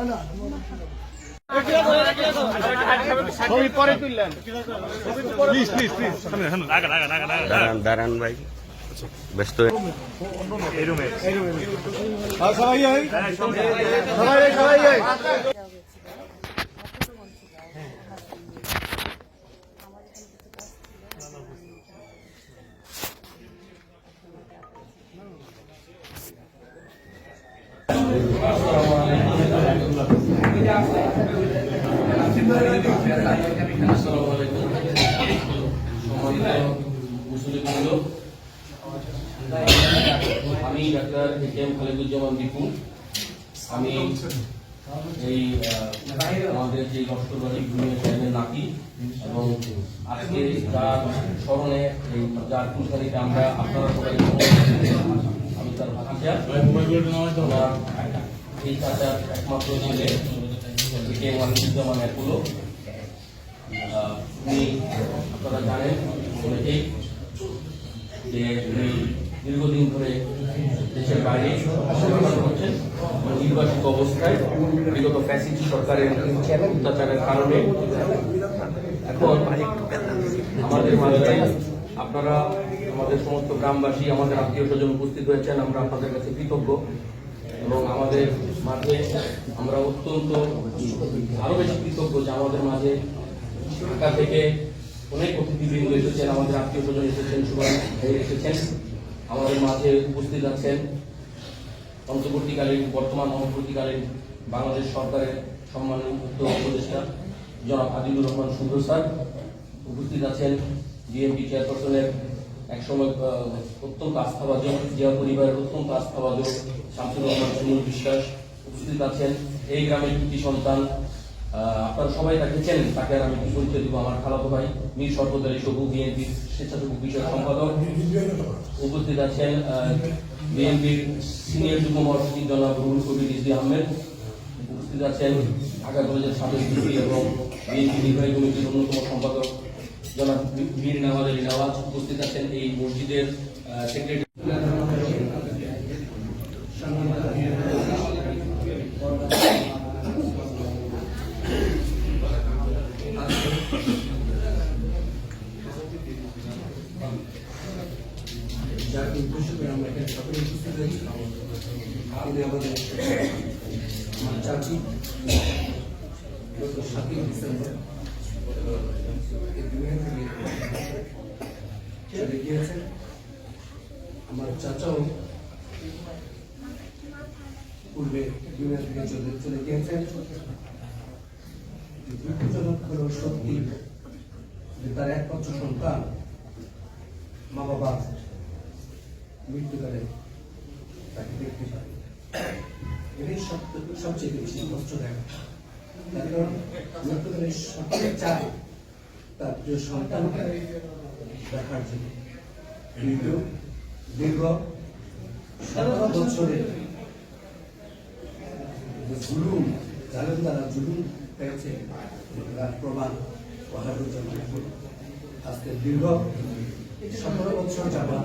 না তুললেন দাঁড়ান ভাই ব্যস্ত হয়ে- মুসলিমগুলো আমি doctor A K M Khaleduzzaman Dipu আমি এই আমাদের যে লস্করবাড়ি ভূমি সাহেবের নাতি এবং আজকে যার স্মরণে এই যার কুলকানিতে আমরা আপনারা সবাই আমি তার ভাতিজা। এই চাচার একমাত্র ছেলে A K M Khaleduzzaman Apollo আহ, উনি আপনারা জানেন অনেকেই যে উনি দীর্ঘদিন ধরে দেশের বাইরে করছেন অবস্থায় বিগত ফ্যাসিস্ট সরকারের অত্যাচারের কারণে আমাদের মাঝে আপনারা, আমাদের সমস্ত গ্রামবাসী, আমাদের আত্মীয় স্বজন উপস্থিত হয়েছেন, আমরা আপনাদের কাছে কৃতজ্ঞ। এবং আমাদের মাঝে আমরা অত্যন্ত আরও বেশি কৃতজ্ঞ যে আমাদের মাঝে ঢাকা থেকে অনেক অতিথিবৃন্দ এসেছেন, আমাদের আত্মীয় স্বজন এসেছেন, সুভাষ এসেছেন। আমাদের মাঝে উপস্থিত আছেন অন্তর্বর্তীকালীন, বর্তমান অন্তর্বর্তীকালীন বাংলাদেশ সরকারের সম্মানিত উপদেষ্টা জনাব আদিলুর রহমান সুন্দর স্যার। উপস্থিত আছেন বিএনপি চেয়ারপারসনের একসময় অত্যন্ত আস্থাভাজন জিয়া পরিবারের অত্যন্ত আস্থাভাজন শামসুর রহমান সুমন বিশ্বাস। উপস্থিত আছেন এই গ্রামের কৃতি সন্তান আপনারা সবাই তাকে চেনেন, তাকে আর আমি পরিচয় দিব। আমার খালাতো ভাই মীর সর্বদ আলী সবু বিএনপি স্বেচ্ছাসেবক বিষয়ক সম্পাদক। উপস্থিত আছেন বিএনপির সিনিয়র যুগ্ম মহাসচিব জনাব রুহুল কবির রিজভি আহমেদ। উপস্থিত আছেন ঢাকা কলেজের সাবেক ভিপি এবং বিএনপি নির্বাহী কমিটির অন্যতম সম্পাদক জনাব বীর নওয়াজ আলী নওয়াজ। উপস্থিত আছেন এই মসজিদের সেক্রেটারি যার উদ্দেশ্য করে আমরা চাচাও পূর্বে চলে গিয়েছেন দুঃখজনক হলো সত্যি যে তার একমাত্র সন্তান মা বাবা মৃত্যুকালে তাকে সবচেয়ে বেশি কষ্ট দেখা কারণ চায় তার প্রিয় সন্তানকে দেখার জন্য কিন্তু দীর্ঘ সতেরো বছরের যে জুলুম জালেম দ্বারা জুলুম পেয়েছে প্রমাণ আজকে দীর্ঘ সতেরো বছর যাবৎ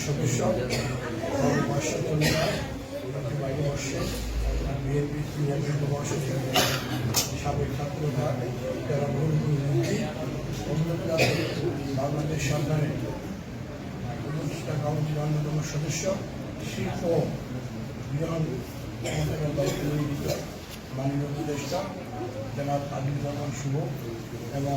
সদস্য ভারতবর্ষ বাইরে বর্ষে বিএনপি সিনিয়র বর্ষ সাবেক ছাত্রতা যারা ভুল মন্ত্রী বাংলাদেশ সরকারের উপদেষ্টা কাউন্সিল অন্যতম সদস্য শিল্প বিধান মন্ত্রণালয়ের দায়িত্ব নিয়োজিত মাননীয় উপদেষ্টা জনাব শুভ এবং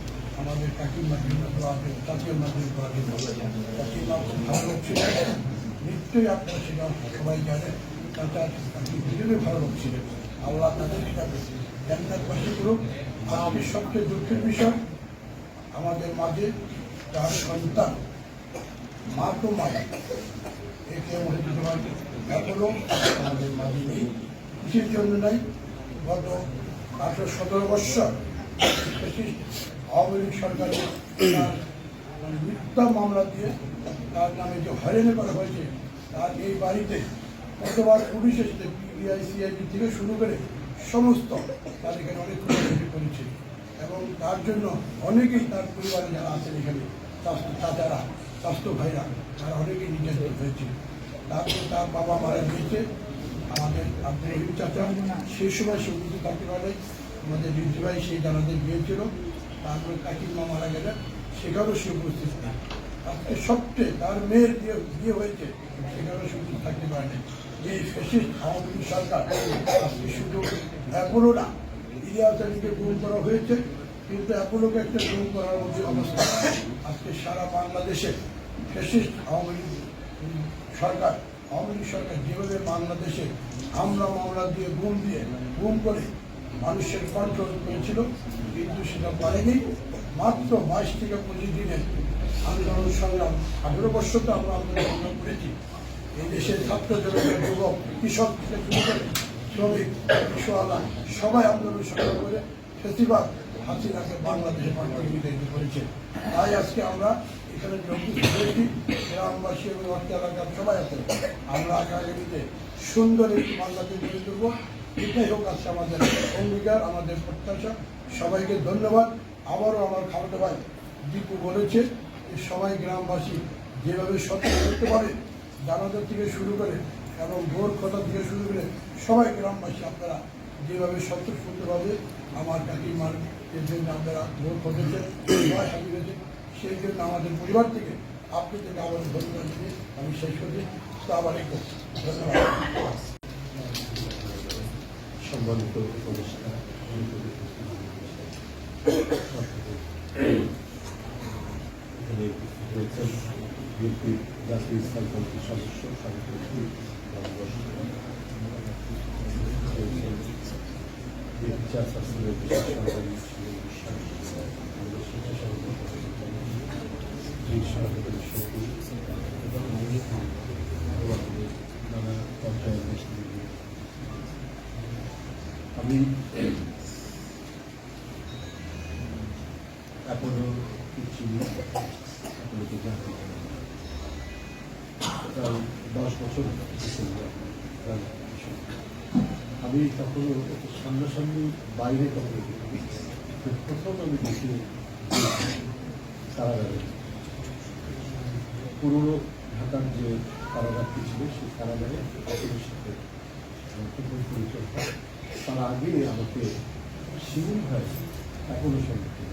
আমাদের কাকির মাধ্যমে দোয়াকে চাচির মাধ্যমে দোয়াকে কাকিমা খুব ভালো ছিলেন নিশ্চয়ই আপনারা সেটা সবাই জানেন চাচা কাকি দুজনে ভালো ছিলেন আল্লাহ তাদের হিসাবে জান্নাত বাসী করুক আজকে সবচেয়ে দুঃখের বিষয়, আমাদের মাঝে তার সন্তান, মা তো মায়া। একে এখনও আমাদের মাঝে নেই। কিসের জন্য নাই? গত আঠারো সতেরো বৎসর আওয়ামী লীগ সরকারের তার মিথ্যা মামলা দিয়ে তার নামে যে হয়রানি করা হয়েছে, তার এই বাড়িতে কতবার পুলিশ এসেছে পিবিআই সিআইডি থেকে শুরু করে সমস্ত, তার এখানে অনেক করেছে। এবং তার জন্য অনেকেই তার পরিবারে যারা আছেন এখানে চাচারা, স্বাস্থ্য ভাইরা, তারা অনেকেই নির্যাতিত হয়েছে। তারপরে তার বাবা মারা গিয়েছে, আমাদের রহিম চাচা। সেই সময় সে উপস্থিত থাকতে পারে আমাদের রিজু ভাই সেই জানাতে গিয়েছিল তারপরে কাকির মা মারা গেলেন সেখানেও সে উপস্থিত নেই সবচেয়ে তার মেয়ের বিয়ে বিয়ে হয়েছে, সেখানেও সে উপস্থিত থাকতে পারেনি এই ফেসিস্ট আওয়ামী লীগ সরকার আজকে শুধু এখনও না, ইলিয়াস আলীকে গুম করা হয়েছে, কিন্তু অ্যাপোলোকে একটা গুম করার মধ্যে অবস্থা। আজকে সারা বাংলাদেশে ফেসিস্ট আওয়ামী লীগ সরকার, আওয়ামী লীগ সরকার যেভাবে বাংলাদেশে হামলা মামলা দিয়ে গুম দিয়ে, গুম করে মানুষের কন্ট্রোল করেছিল কিন্তু সেটা পারেনি মাত্র বাইশ থেকে পঁচিশ দিনে আন্দোলন সংগ্রাম। আঠেরো বছর তো আমরা আন্দোলন করেছি। এই দেশের ছাত্র জনতার যুবক, কৃষক থেকে শুরু করে শ্রমিক রিক্সাওয়ালা সবাই আন্দোলন সংগ্রাম করে ফেস্টিভাল হাসিনাকে বাংলাদেশে পাঠাতে বিতাড়িত করেছে। তাই আজকে আমরা এখানে করেছি গ্রামবাসী এবং অর্থ এলাকার সবাই আছে। আমরা আগামীতে সুন্দর একটি বাংলাদেশ গড়ে তুলব। এটাই হোক, আজকে আমাদের অঙ্গীকার, আমাদের প্রত্যাশা, সবাইকে ধন্যবাদ। আবারও আমার খাওয়াতে ভাই দীপু বলেছে সবাই গ্রামবাসী যেভাবে সচেতন করতে পারে, জানাজার থেকে শুরু করে এবং ভোর কথা থেকে শুরু করে সবাই গ্রামবাসী আপনারা যেভাবে স্বতঃস্ফূর্তভাবে আমার কাকিমার এর জন্য আপনারা হাজির হয়েছে, সেই জন্য আমাদের পরিবার থেকে আপনি থেকে আমাদের ধন্যবাদ দিয়ে আমি শেষ করছি। আলাইকুম ধন্যবাদ। সম্মানিত উপদেষ্টা এখানে রয়েছেন বিএনপির জাতীয় ইসলাম কমিটির সদস্য সাংগঠনিক ভারতবর্ষ রয়েছেন বিএনপি চেয়ারপারসনের বিশেষ সহকারী আমাদের শিক্ষা সংগঠন এই সহকারী সচিব এবং আমাদের নানা পর্যায়ের নেতৃবৃন্দ জানি প্রায় দশ বছর। আমি তখনও সামনাসামনি বাইরে দেখিনি প্রথম আমি দেখি কারাগারে পুরনো ঢাকার যে কারাগারটি ছিল সেই কারাগারে অপরের সাথে আমার প্রথম পরিচয় হয়। আগে আমাকে শিমুল ভাই এখনও সম্পর্কে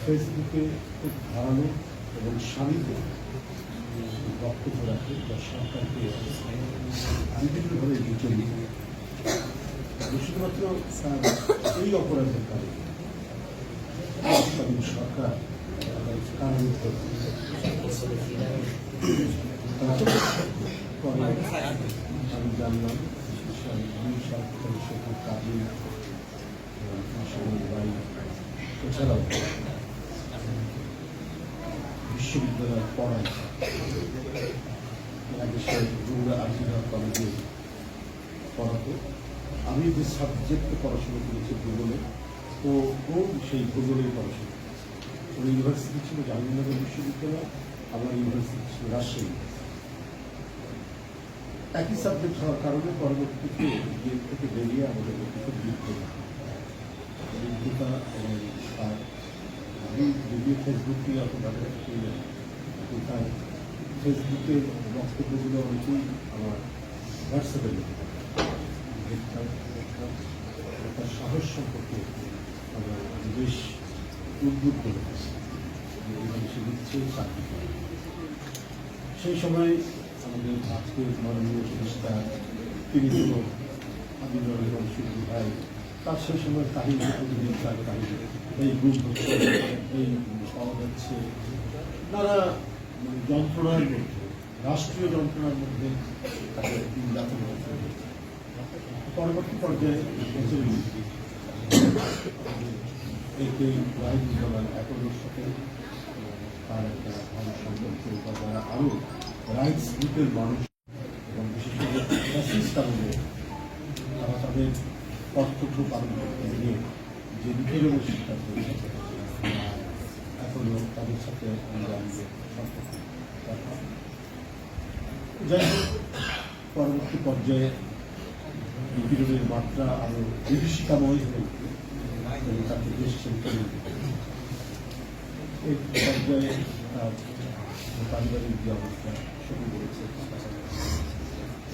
ফেসবুকে খুব ধারালো এবং শান্ত বক্তব্য রাখে বা সরকারকে বিভিন্নভাবে বিচলিত আমি শুধুমাত্র তার এই অপরাধের কারণে সরকার আমি জানলাম। দুই সরকারি সরকার কাজী ভাই এছাড়াও বিশ্ববিদ্যালয় পড়ায় আগে সে আজিরা কলেজে পড়াতো আমি যে সাবজেক্টে পড়াশোনা করেছি ভূগোলে ও ও সেই ভূগোলের পড়াশোনা। ওর ইউনিভার্সিটি ছিল জাহাঙ্গীরনগর বিশ্ববিদ্যালয় আমার ইউনিভার্সিটি ছিল রাজশাহী। একই সাবজেক্ট হওয়ার কারণে পরবর্তীতে গেম থেকে বেরিয়ে আমাদের বিদ্যুৎ বিদ্যুতা এবং তার আমি যদিও ফেসবুক নিয়ে অত ব্যবহার করি কিন্তু তার ফেসবুকের বক্তব্যগুলো অনেকেই আমার হোয়াটসঅ্যাপে তার সাহস সম্পর্কে আমরা বেশ উদ্বুদ্ধ হয়েছি। সেই সময় আমাদের আজকের মাননীয় উপদেষ্টা তিনি হল আদিনুর রহমান সুন্দর ভাই তার সেই সময় কাহিনী প্রতিদিন তার কাহিনী এই গ্রুপ হচ্ছে এই পাওয়া যাচ্ছে মানে যন্ত্রণার মধ্যে রাষ্ট্রীয় যন্ত্রণার মধ্যে তাকে দিন যাপন করতে হয়েছে। পরবর্তী পর্যায়ে বেঁচে গিয়েছি। এতে রাজনীতিমান সাথে তার একটা ভালো সম্পর্ক বা যারা আরও রাইটস মানুষ এবং বিশেষ করে আমলে তারা তাদের কর্তব্য পালন করতে গিয়ে যে নিপীড়নের শিকার হয়েছে এখনও তাদের সাথে যাই হোক, পরবর্তী পর্যায়ে নিপীড়নের মাত্রা আরও বিভীষিকাময় হয়ে তাকে দেশ হবে। এই পর্যায়ে পারিবারিক যে অবস্থা করেছে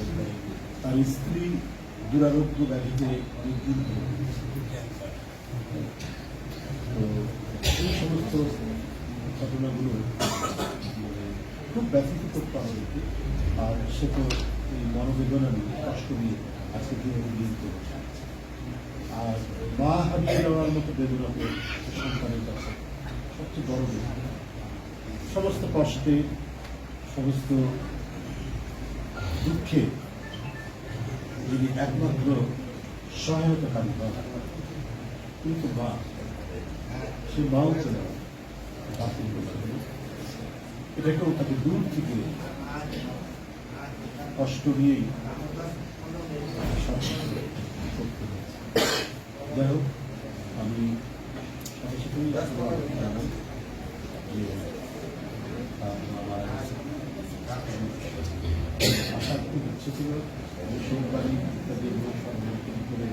এবং তার স্ত্রী দুরারোগ্য ব্যাধিতে অনেকদিন তো এই সমস্ত ঘটনাগুলো খুব ব্যথিত করতে আমাদেরকে আর সে তো এই মনোবেদনা নিয়ে, কষ্ট নিয়ে আজকে দিনে দিন করেছে। আর মা হারিয়ে যাওয়ার মতো বেদনা সন্তানের কাছে সবচেয়ে বড় বেদনা। সমস্ত কষ্টে, সমস্ত দুঃখে যিনি একমাত্র সহায়তাকারী হয় কিন্তু মা, সে মাও চলে বাতিল এটাকেও তাকে দূর থেকে কষ্ট নিয়েই যাই হোক, আমি সাথে সাথেই জানাই যে তার মা মারা গেছে। আসার খুব ইচ্ছে ছিল সোমবারই ইত্যাদি এগুলো সব নতুন করে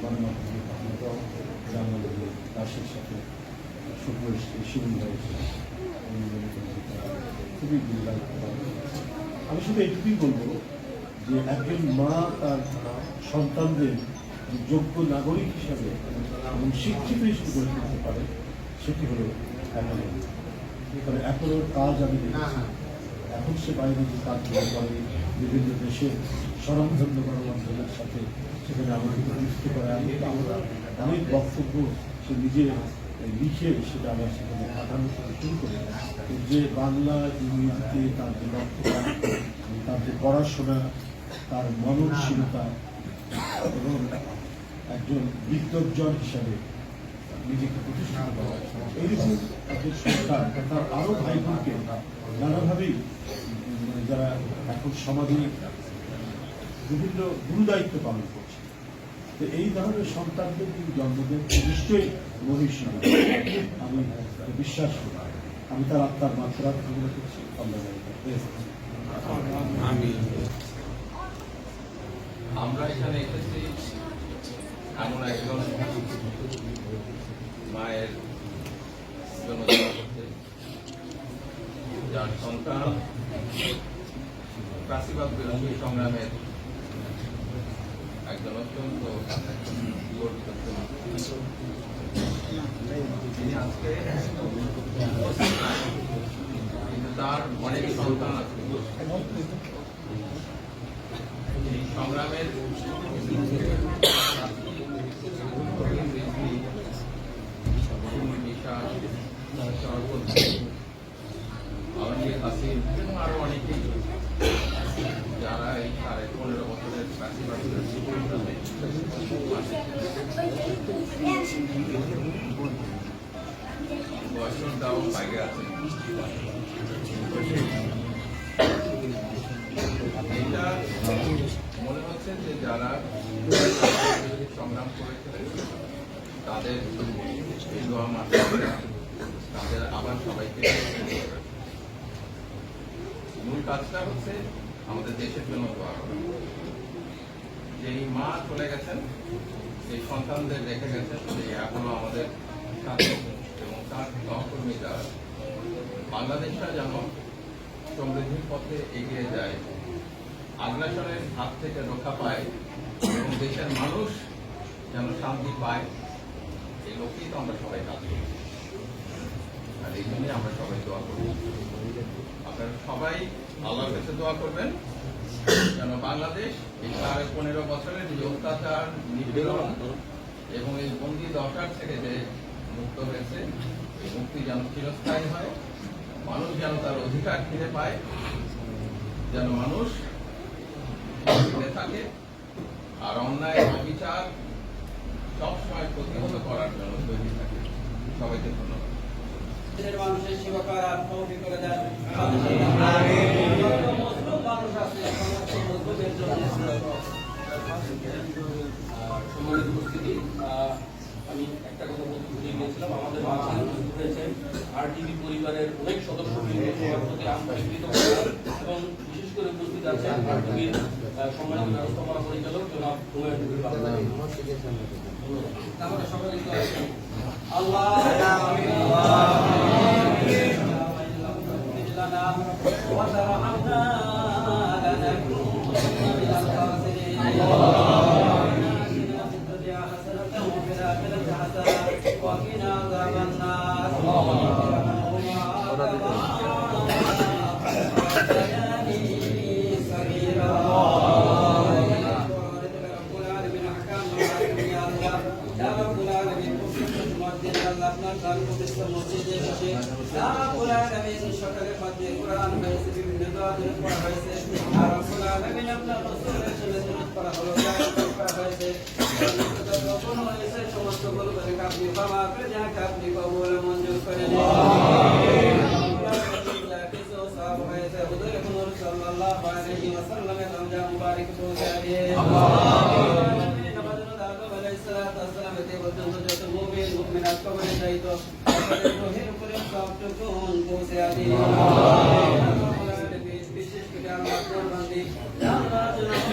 গণমাধ্যমে পাঠানো জানলাম যে সাথে আমি খুবই আমি শুধু এইটুকুই বলব যে একজন মা তার সন্তানদের যোগ্য নাগরিক হিসাবে এবং শিক্ষিত হিসেবে গড়ে তুলতে পারে, সেটি হলো অ্যাপোলো কারণ কাজ আমি দেখেছি। এখন সে বাইরে যে কাজ করে বিভিন্ন দেশে স্বনামধন্য গণমাধ্যমের সাথে সেখানে আমাকে করে আমি আমরা অনেক বক্তব্য সে নিজে লিখে সেটা আবার সেখানে পাঠানো শুরু করে। যে বাংলা ইংরেজিতে তার যে রক্তপাত তার যে পড়াশোনা, তার মননশীলতা, এবং একজন বিদ্যজন হিসাবে নিজেকে প্রতিষ্ঠিত করা এইরকম একজন সরকার তার আরও ভাই বোনকে নানাভাবেই যারা এখন সমাজে বিভিন্ন গুরু দায়িত্ব পালন করছে। তো এই ধরনের সন্তানদের তিনি জন্ম দেন নিশ্চয়ই মহিষী আমি বিশ্বাস করি। আমি তার আত্মার মাত্রা কামনা করছি আমি আমরা এখানে এসেছি এমন একজন মায়ের জন্য যার সন্তান প্রাসিবাদ বিরোধী সংগ্রামের একজন অত্যন্ত তিনি আজকে তার অনেক সন্তান আছে। সংগ্রামের আলমগীর হাসিন এবং আরও অনেকেই যারা এই সাড়ে পনেরো বছরের চাকরি বয়সটাও বাইরে আছে মনে হচ্ছে যে যারা সংগ্রাম করেছিলেন তাদের তাদের আবার সবাইকে মূল কাজটা হচ্ছে আমাদের দেশের জন্য দোয়া করা যে মা চলে গেছেন এই সন্তানদের রেখে গেছেন যে এখনও আমাদের সাথে এবং তার সহকর্মীরা বাংলাদেশটা যেন সমৃদ্ধির পথে এগিয়ে যায়, আগ্রাসনের হাত থেকে রক্ষা পায় এবং দেশের মানুষ যেন শান্তি পায় এই লক্ষ্যেই তো আমরা সবাই কাজ করি। আর এই জন্যই আমরা সবাই দোয়া করি। আপনারা সবাই আল্লাহর কাছে দোয়া করবেন যেন বাংলাদেশ এই সাড়ে পনেরো বছরের যে অত্যাচার নিপীড়ন এবং এই বন্দি দশার থেকে যে মুক্ত হয়েছে এই মুক্তি যেন চিরস্থায়ী হয় মানুষ যেন তার অধিকার ফিরে পায় যেন মানুষ ফিরে থাকে আর অন্যায় অবিচার সবসময় প্রতিহত করার জন্য তৈরি থাকে। সবাইকে ধন্যবাদ। মানুষের সেবা করার তৌফিক করে দেন মানুষ আছে সমস্ত মুসলিমের জন্য সম্মানিত উপস্থিতি আমি একটা কথা বলতে ভুলে গিয়েছিলাম, আমাদের মাঝখানে উপস্থিত হয়েছেন আর টিভি পরিবারের অনেক সদস্য কিন্তু সবার প্রতি আন্তরিক কৃতজ্ঞতা এবং বিশেষ করে উপস্থিত আছেন আর টিভির সম্মানিত ব্যবস্থাপনা পরিচালক জনাব হুমায়ুন কবির আমরা সকলে দোয়া আল্লাহ وقنا عذاب النار সকালের মধ্যে কোরআন হয়েছে বিভিন্ন দোয়া দূর করা হয়েছে আর রব্বুল আলামিন আপনার রাসূলের সাথে দূর করা হলো দোয়া করা হয়েছে কোন হয়েছে সমস্ত গুলোকে আপনি ক্ষমা করে যান আপনি কবুল ও মঞ্জুর করে নিন কিছু সব হয়েছে হুজুর হুজুর সাল্লাল্লাহু আলাইহি ওয়াসাল্লামের রমজান মুবারক পৌঁছে দিয়ে পর্যন্ত যত মুমিন মুমিনাত কবরে যাইতো তাদের রোহের উপরে সবটুকুন পৌঁছে আদি বিশেষ করে আমার কোরবানি আল্লাহ জনাব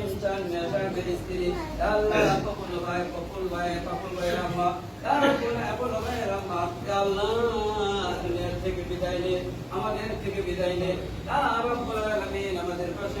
ইনসান মেশাকের স্ত্রী আল্লাহ কপুল ভাই কপুল ভাই কপুল ভাই রাম্মা তারপরে কপুল ভাই রাম্মা আল্লাহ দুনিয়ার থেকে বিদায় নে আমাদের থেকে বিদায় নে আর রব্বুল আলামিন আমাদের পাশে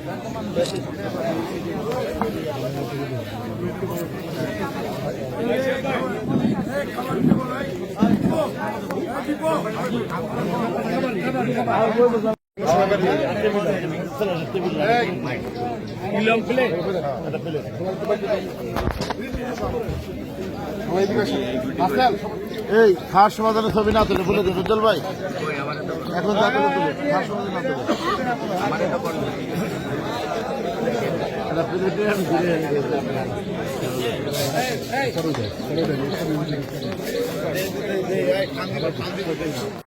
এই খাস সমাধানে ছবি না তুলে, বলে উজ্জ্বল ভাই। এখন যা তুলে খাস না তুলে। ঘুরে